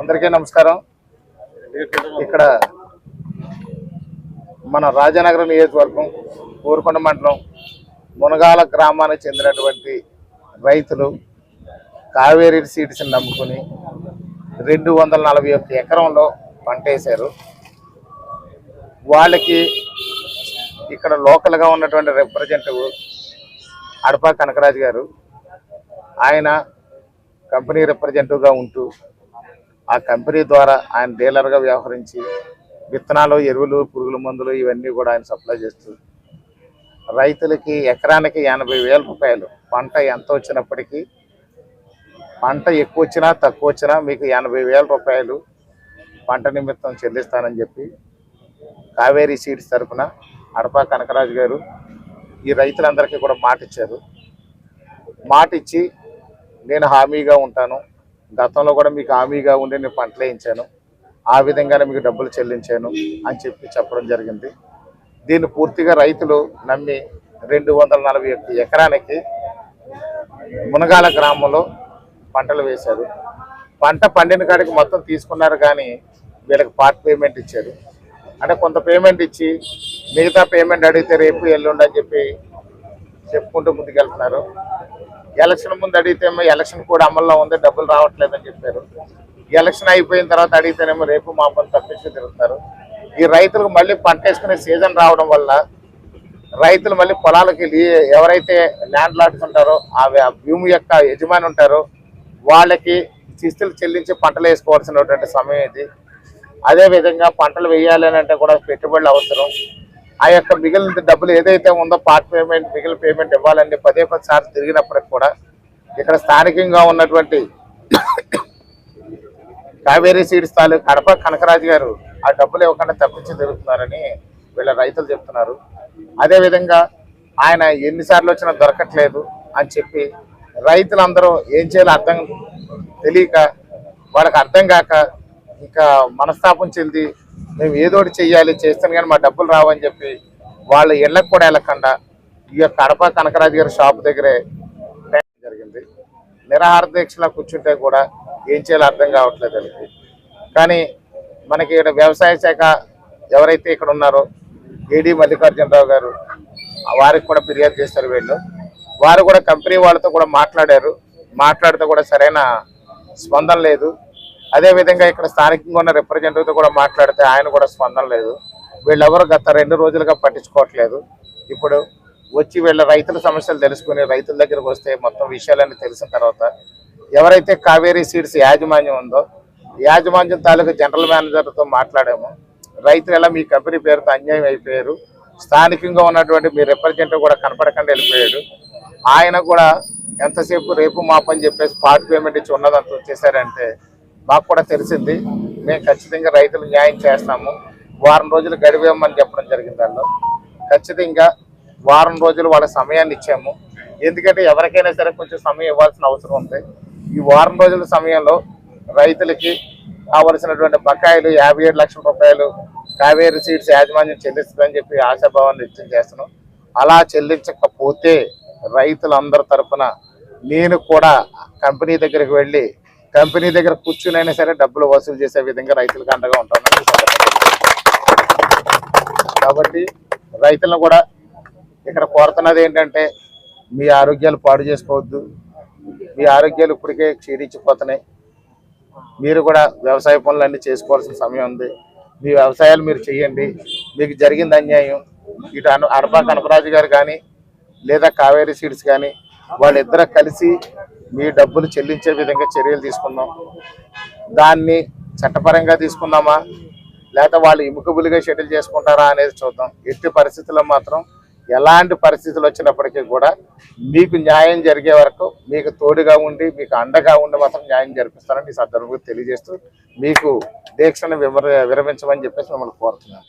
అందరికీ నమస్కారం. ఇక్కడ మన రాజానగరం నియోజకవర్గం ఊరుకొండ మండలం మునగాల గ్రామానికి చెందినటువంటి రైతులు కావేరీ సీడ్స్ని నమ్ముకుని రెండు వందల నలభై ఒక్క ఎకరంలో పంట వేశారు. వాళ్ళకి ఇక్కడ లోకల్గా ఉన్నటువంటి రిప్రజెంటివ్ అడపా కనకరాజు గారు ఆయన కంపెనీ రిప్రజెంటివ్గా ఉంటూ ఆ కంపెనీ ద్వారా ఆయన డీలర్గా వ్యవహరించి విత్తనాలు ఎరువులు పురుగుల మందులు ఇవన్నీ కూడా ఆయన సప్లై చేస్తూ రైతులకి ఎకరానికి ఎనభై వేల రూపాయలు పంట ఎంత వచ్చినప్పటికీ పంట ఎక్కువ వచ్చినా తక్కువ వచ్చినా మీకు ఎనభై వేల రూపాయలు పంట నిమిత్తం చెల్లిస్తానని చెప్పి కావేరీ సీడ్స్ తరఫున అడపా కనకరాజు గారు ఈ రైతులందరికీ కూడా మాట ఇచ్చారు మాట ఇచ్చి నేను హామీగా ఉంటాను. గతంలో కూడా మీకు హామీగా ఉండి నేను పంటలు వేయించాను. ఆ విధంగానే మీకు డబ్బులు చెల్లించాను అని చెప్పి చెప్పడం జరిగింది. దీన్ని పూర్తిగా రైతులు నమ్మి రెండు వందల నలభై ఒక్క ఎకరానికి మునగాల గ్రామంలో పంటలు వేశారు. పంట పండిన కాడికి మొత్తం తీసుకున్నారు కానీ వీళ్ళకి పార్ట్ పేమెంట్ ఇచ్చారు. అంటే కొంత పేమెంట్ ఇచ్చి మిగతా పేమెంట్ అడిగితే రేపు ఎల్లుండి అని చెప్పి చెప్పుకుంటూ ముందుకెళ్తున్నారు. ఎలక్షన్ ముందు అడిగితేమో ఎలక్షన్ కూడా అమల్లో ఉంది డబ్బులు రావట్లేదని చెప్పారు. ఎలక్షన్ అయిపోయిన తర్వాత అడిగితేనేమో రేపు మా పని తప్పించి తిరుగుతారు. ఈ రైతులకు మళ్ళీ పంట వేసుకునే సీజన్ రావడం వల్ల రైతులు మళ్ళీ పొలాలకి వెళ్ళి ఎవరైతే ల్యాండ్ లాట్స్ ఉంటారో ఆ భూమి యొక్క యజమాని ఉంటారో వాళ్ళకి శిస్తులు చెల్లించి పంటలు వేసుకోవాల్సినటువంటి సమయం ఇది. అదే విధంగా పంటలు వేయాలి అంటే కూడా పెట్టుబడులు అవసరం. ఆ యొక్క మిగిలిన డబ్బులు ఏదైతే ఉందో పార్ట్ పేమెంట్ మిగిలిన పేమెంట్ ఇవ్వాలండి పదే పది సార్లు తిరిగినప్పటికి కూడా ఇక్కడ స్థానికంగా ఉన్నటువంటి కావేరీ సీడ్స్ తాలూకు కడప కనకరాజు గారు ఆ డబ్బులు ఇవ్వకుండా తప్పించి తిరుగుతున్నారని వీళ్ళ రైతులు చెప్తున్నారు. అదేవిధంగా ఆయన ఎన్నిసార్లు వచ్చినా దొరకట్లేదు అని చెప్పి రైతులందరూ ఏం చేయాలో అర్థం తెలియక వాళ్ళకి అర్థం కాక ఇంకా మనస్తాపం చెంది మేము ఏదో ఒకటి చెయ్యాలి చేస్తాను కానీ మా డబ్బులు రావని చెప్పి వాళ్ళ ఇళ్ళకు కూడా వెళ్ళకుండా ఈ యొక్క కడప కనకరాజు గారి షాప్ దగ్గరే జరిగింది. నిరాహార దీక్షలా కూర్చుంటే కూడా ఏం చేయాలో అర్థం కావట్లేదు వాళ్ళకి. కానీ మనకి ఇక్కడ వ్యవసాయ శాఖ ఎవరైతే ఇక్కడ ఉన్నారో ఏడి మల్లికార్జునరావు గారు వారికి కూడా ఫిర్యాదు చేశారు వీళ్ళు. వారు కూడా కంపెనీ వాళ్ళతో కూడా మాట్లాడారు. మాట్లాడితే కూడా సరైన స్పందన లేదు. అదే విధంగా ఇక్కడ స్థానికంగా ఉన్న రిప్రజెంటేటివ్తో కూడా మాట్లాడితే ఆయన కూడా స్పందన లేదు. వీళ్ళెవరు గత రెండు రోజులుగా పట్టించుకోవట్లేదు. ఇప్పుడు వచ్చి వీళ్ళ రైతుల సమస్యలు తెలుసుకుని రైతుల దగ్గరకు వస్తే మొత్తం విషయాలన్నీ తెలిసిన తర్వాత ఎవరైతే కావేరీ సీడ్స్ యాజమాన్యం ఉందో యాజమాన్యం తాలూకు జనరల్ మేనేజర్తో మాట్లాడాము. రైతులు ఎలా మీ కంపెనీ పేరుతో అన్యాయం అయిపోయారు. స్థానికంగా ఉన్నటువంటి మీ రిప్రజెంటేటివ్ కూడా కనపడకుండా వెళ్ళిపోయాడు. ఆయన కూడా ఎంతసేపు రేపు మాపని చెప్పేసి పార్ట్ పేమెంట్ ఇచ్చి ఉన్నదంతా వచ్చేసారంటే మాకు కూడా తెలిసింది. మేము ఖచ్చితంగా రైతులు న్యాయం చేస్తాము. వారం రోజులు గడివేమని చెప్పడం జరిగింది వాళ్ళు ఖచ్చితంగా వారం రోజులు వాళ్ళ సమయాన్ని ఇచ్చాము. ఎందుకంటే ఎవరికైనా సరే కొంచెం సమయం ఇవ్వాల్సిన అవసరం ఉంది. ఈ వారం రోజుల సమయంలో రైతులకి కావలసినటువంటి బకాయిలు యాభై ఏడు లక్షల రూపాయలు కావేరీ సీడ్స్ యాజమాన్యం చెల్లిస్తుందని చెప్పి ఆశాభావాన్ని వ్యక్తం చేస్తున్నాం. అలా చెల్లించకపోతే రైతులందరి తరపున నేను కూడా కంపెనీ దగ్గరికి వెళ్ళి కంపెనీ దగ్గర కూర్చునైనా సరే డబ్బులు వసూలు చేసే విధంగా రైతులకు అండగా ఉంటానని కాబట్టి రైతులను కూడా ఇక్కడ కోరుతున్నది ఏంటంటే మీ ఆరోగ్యాలు పాడు చేసుకోవద్దు. మీ ఆరోగ్యాలు ఇప్పటికే క్షీణించిపోతున్నాయి. మీరు కూడా వ్యవసాయ పనులన్నీ చేసుకోవాల్సిన సమయం ఉంది. మీ వ్యవసాయాలు మీరు చేయండి. మీకు జరిగింది అన్యాయం. ఇటు అను అర్బా కనపరాజు గారు కానీ లేదా కావేరీ సీడ్స్ కానీ వాళ్ళిద్దరూ కలిసి మీ డబ్బులు చెల్లించే విధంగా చర్యలు తీసుకుందాం. దాన్ని చట్టపరంగా తీసుకుందామా? లేకపోతే వాళ్ళు ఇముకబులుగా షెటిల్ చేసుకుంటారా అనేది చూద్దాం. ఎట్టి పరిస్థితుల్లో మాత్రం ఎలాంటి పరిస్థితులు వచ్చినప్పటికీ కూడా మీకు న్యాయం జరిగే వరకు మీకు తోడుగా ఉండి మీకు అండగా ఉండి మాత్రం న్యాయం జరిపిస్తారని ఈ సందర్భంగా తెలియజేస్తూ మీకు దీక్షను వివర విరమించమని చెప్పేసి మిమ్మల్ని కోరుతున్నాను.